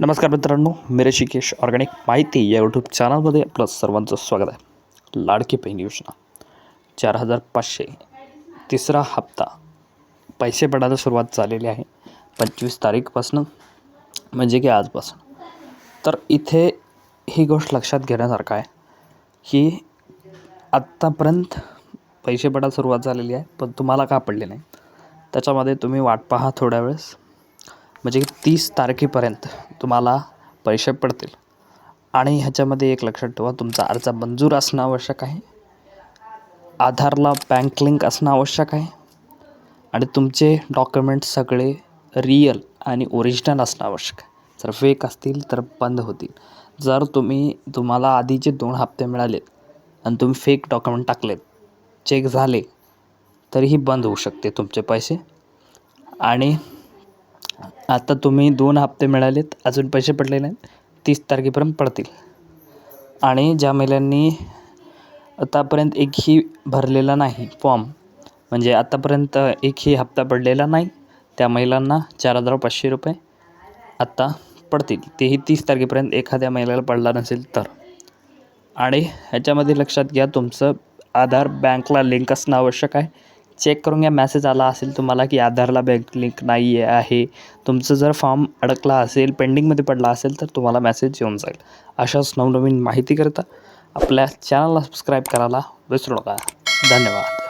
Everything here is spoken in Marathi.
नमस्कार मित्रांनो मी ऋषिकेश ऑर्गॅनिक माहिती या यूट्यूब चॅनलमध्ये आपलं सर्वांचं स्वागत आहे. लाडकी बहीण योजना. चार हजार पाचशे. तिसरा हप्ता. पैसे पडायला सुरुवात झालेली आहे. पंचवीस तारीखपासून म्हणजे की आजपासून. तर इथे ही गोष्ट लक्षात घेण्यासारखं आहे की आत्तापर्यंत पैसे पडायला सुरुवात झालेली आहे पण तुम्हाला का पडले नाही? त्याच्यामध्ये तुम्ही वाट पहा थोड्या वेळेस. म्हणजे की तीस तारखेपर्यंत. तुम्हाला पैसे पडतील. आणि ह्याच्यामध्ये एक लक्षात ठेवा तुमचा अर्ज मंजूर असणं आवश्यक आहे. आधारला बँक लिंक असणं आवश्यक आहे. आणि तुमचे डॉक्युमेंट सगळे रियल आणि ओरिजिनल असणं आवश्यक आहे. जर फेक असतील तर बंद होतील. जर तुम्ही तुम्हाला आधीचे दोन हप्ते मिळालेत आणि तुम्ही फेक डॉक्युमेंट टाकलेत चेक झाले तरीही बंद होऊ शकते तुमचे पैसे. आणि आता तुम्ही दोन हप्ते मिळालेत अजून पैसे पडले नाहीत तीस तारखेपर्यंत पडतील. आणि ज्या महिलांनी आतापर्यंत एकही भरलेला नाही फॉर्म म्हणजे आत्तापर्यंत एकही हप्ता पडलेला नाही त्या महिलांना चार हजार पाचशे रुपये आत्ता पडतील. तेही तीस तारखेपर्यंत एखाद्या महिलेला पडला नसेल तर. आणि ह्याच्यामध्ये लक्षात घ्या तुमचं आधार बँकला लिंक असणं आवश्यक आहे. चेक करून घ्या मॅसेज आला असेल तुम्हाला की आधारला बँक लिंक नाही आहे. तुमचं जर फॉर्म अडकला असेल पेंडिंगमध्ये पडला असेल तर तुम्हाला मेसेज येऊन जाईल. अशाच नवनवीन माहिती करता आपल्या चॅनलला सबस्क्राईब करायला विसरू नका. धन्यवाद.